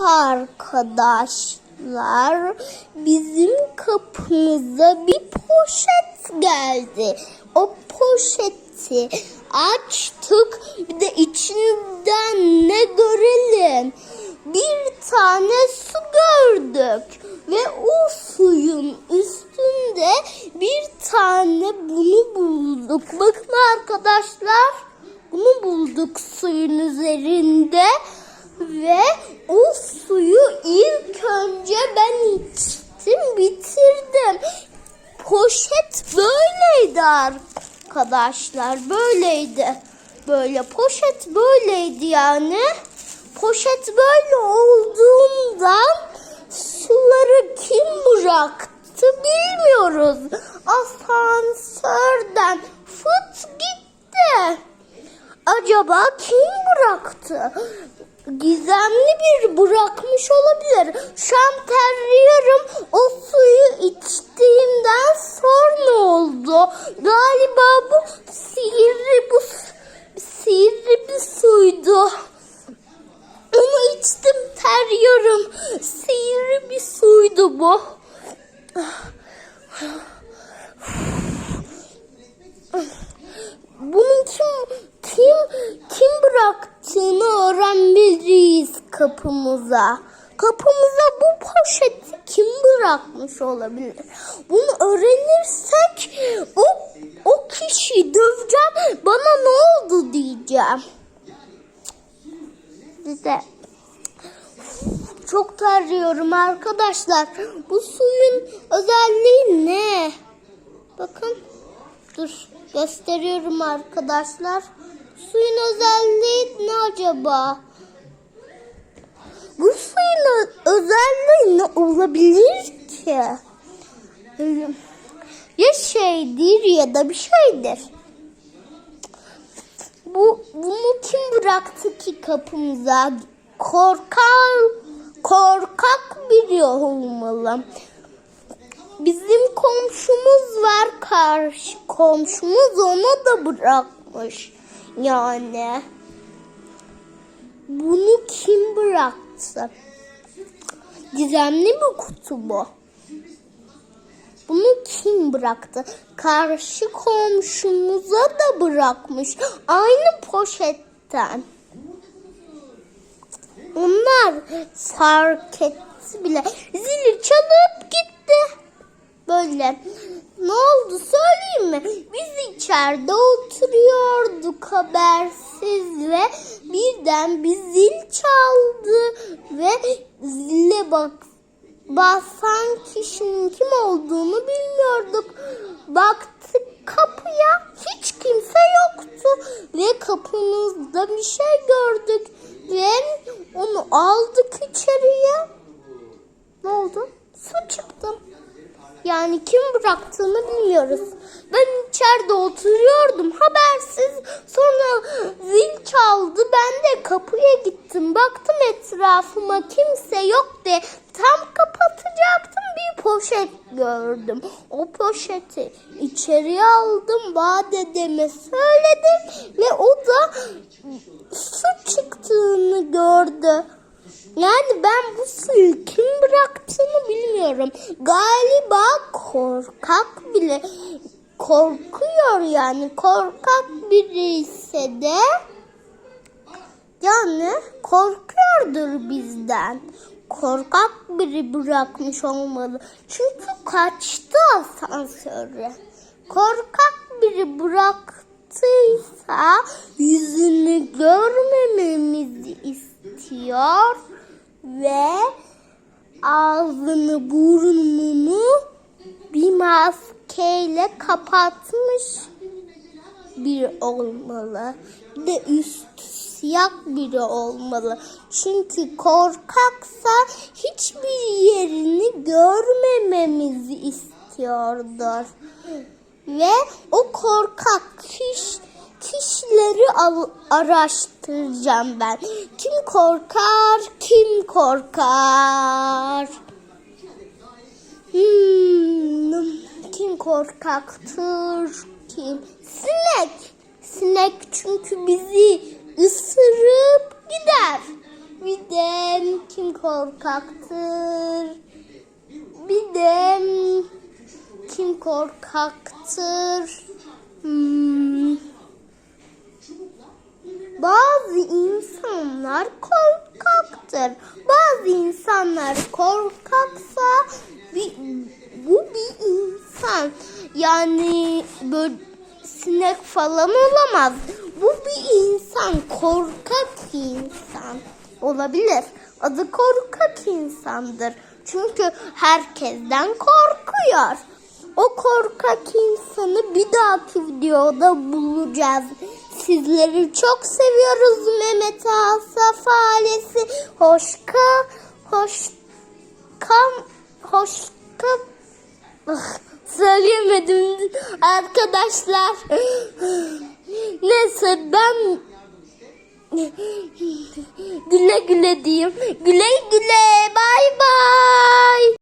arkadaşlar bizim kapımıza bir poşet geldi. O poşeti açtık bir de içinden ne görelim. Bir tane su gördük ve o suyun üstünde bir tane bunu bulduk. Bakın arkadaşlar bunu bulduk suyun üzerinde ve o suyu ilk önce ben içtim bitirdim. Poşet böyleydi arkadaşlar böyleydi. Böyle poşet böyleydi yani. Poşet böyle olduğundan suları kim bıraktı bilmiyoruz. Asansörden fıt gitti. Acaba kim bıraktı? Gizemli bir bırakmış olabilir. Şu an terliyorum. O suyu içtiğimden sonra oldu. Galiba bu sihirli bu sihirli bir suydu. Onu içtim terliyorum. Sihirli bir suydu bu. Bunun kim kim kim bıraktığını öğrenmeliyiz kapımıza. Kapımıza bu poşeti kim bırakmış olabilir? Bunu öğrenirsek o o kişiyi döveceğim. Bana ne oldu diyeceğim. Size çok terliyorum arkadaşlar. Bu suyun özelliği ne? Bakın. Dur gösteriyorum arkadaşlar. Suyun özelliği ne acaba? Bu suyun özelliği ne olabilir ki? Ya şeydir ya da bir şeydir. Bu bunu kim bıraktı ki kapımıza? Korkak korkak biri olmalı. Bizim komşumuz var karşı komşumuz ona da bırakmış. Yani bunu kim bıraktı? Gizemli bir kutu bu. Bunu kim bıraktı? Karşı komşumuza da bırakmış. Aynı poşetten. Onlar fark etti bile. Zili çalıp gitti. Böyle. Ne oldu söyleyeyim mi? Biz içeride oturuyorduk habersiz ve birden bir zil çaldı ve zile bak basan kişinin kim olduğunu bilmiyorduk. Baktık kapıya hiç kimse yoktu ve kapımızda bir şey gördük ve onu aldık içeriye. Ne oldu? Su çıktı. Yani kim bıraktığını bilmiyoruz. Ben içeride oturuyordum habersiz. Sonra zil çaldı. Ben de kapıya gittim. Baktım etrafıma kimse yok diye. Tam kapatacaktım bir poşet gördüm. O poşeti içeriye aldım. Badedeme söyledim. Ve o da su çıktığını gördü. Yani ben bu suyu kim bıraktığını bilmiyorum. Galiba korkak bile korkuyor yani. Korkak biri ise de yani korkuyordur bizden. Korkak biri bırakmış olmalı. Çünkü kaçtı asansöre. Korkak biri bıraktıysa yüzünü görmememizi istiyor ve ağzını burnunu bir maskeyle kapatmış biri olmalı. Bir de üstü siyah biri olmalı. Çünkü korkaksa hiçbir yerini görmememizi istiyordur. Ve o korkak kişi kişileri araştıracağım ben. Kim korkar, kim korkar? Hmm, kim korkaktır, kim? Sinek. Sinek çünkü bizi ısırıp gider. Bir de kim korkaktır? Bir de kim korkaktır? Hmm. Bazı insanlar korkaktır. Bazı insanlar korkaksa bir, bu bir insan. Yani böyle sinek falan olamaz. Bu bir insan. Korkak insan olabilir. Adı korkak insandır. Çünkü herkesten korkuyor. O korkak insanı bir dahaki videoda bulacağız. Sizleri çok seviyoruz Mehmet Asaf ailesi. Hoşka, hoşkam, hoşka, Ah, söyleyemedim arkadaşlar. Neyse ben güle güle diyeyim. Güle güle.